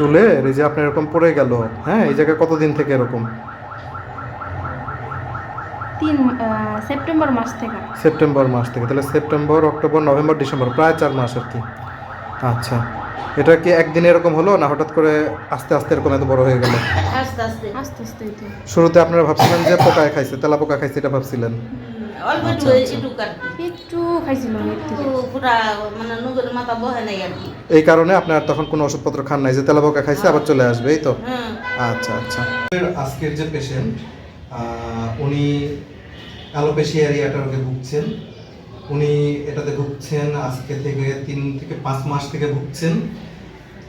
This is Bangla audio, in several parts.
চুলের এই যে আপনার এরকম পড়ে গেল। হ্যাঁ এই জায়গায় কতদিন থেকে এরকম? তিন সেপ্টেম্বর মাস থেকে। সেপ্টেম্বর মাস থেকে তাহলে সেপ্টেম্বর অক্টোবর নভেম্বর ডিসেম্বর প্রায় চার মাস আর কি। আচ্ছা এটা কি একদিন এরকম হলো না হঠাৎ করে আস্তে আস্তে এরকম এত বড় হয়ে গেল? আস্তে আস্তে। আস্তে আস্তে শুরুতে আপনারা ভাবছিলেন যে পোকায় খাইছে তেলা পোকা খাইছে এটা ভাবছিলেন? অল্প একটু আচ্ছা, আচ্ছা। একটু একটু খাইছিল এর থেকে পুরা মানে নজর মাথা বহে নাই আর কি। এই কারণে আপনার তখন কোনো ওষুধপত্র খান নাই যে তেলা পোকা খাইছে আবার চলে আসবে এই তো? হ্যাঁ। আচ্ছা আচ্ছা। আজকের যে পেশেন্ট উনি অ্যালোপেশিয়া এরিয়াটা রোগে ভুগছেন। উনি এটাতে ভুগছেন আজকে থেকে তিন থেকে পাঁচ মাস থেকে ভুগছেন।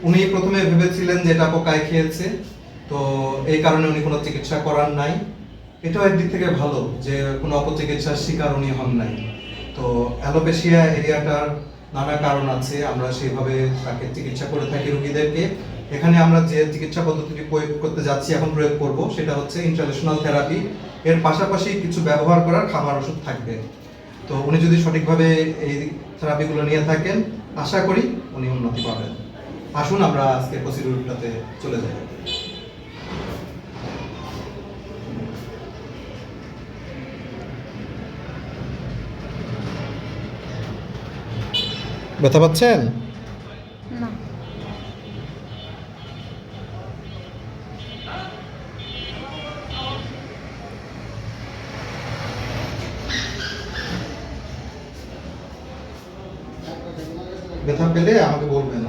উনি প্রথমে ভেবেছিলেন যে এটা পোকায় খেয়েছে তো এই কারণে উনি কোনো চিকিৎসা করার নাই। এটাও একদিক থেকে ভালো যে কোনো অপচিকিৎসার শিকার উনি হন নাই। তো অ্যালোপেশিয়া এরিয়াটার নানা কারণ আছে, আমরা সেইভাবে তাকে চিকিৎসা করে থাকি রোগীদেরকে। এখানে আমরা যে চিকিৎসা পদ্ধতিটি প্রয়োগ করতে যাচ্ছি, এখন প্রয়োগ করব, সেটা হচ্ছে ইন্টারন্যাশনাল থেরাপি এর পাশাপাশি কিছু ব্যবহার করার খাবার ওষুধ থাকবে। তো উনি যদি সঠিকভাবে এই থেরাপিগুলো নিয়ে থাকেন, আশা করি উনি উন্নতি পাবেন। আসুন আমরা আজকে প্রসিডিউরটাতে চলে যাই। ব্যথা পাচ্ছেন? ব্যথা পেলে আমাকে বলবেন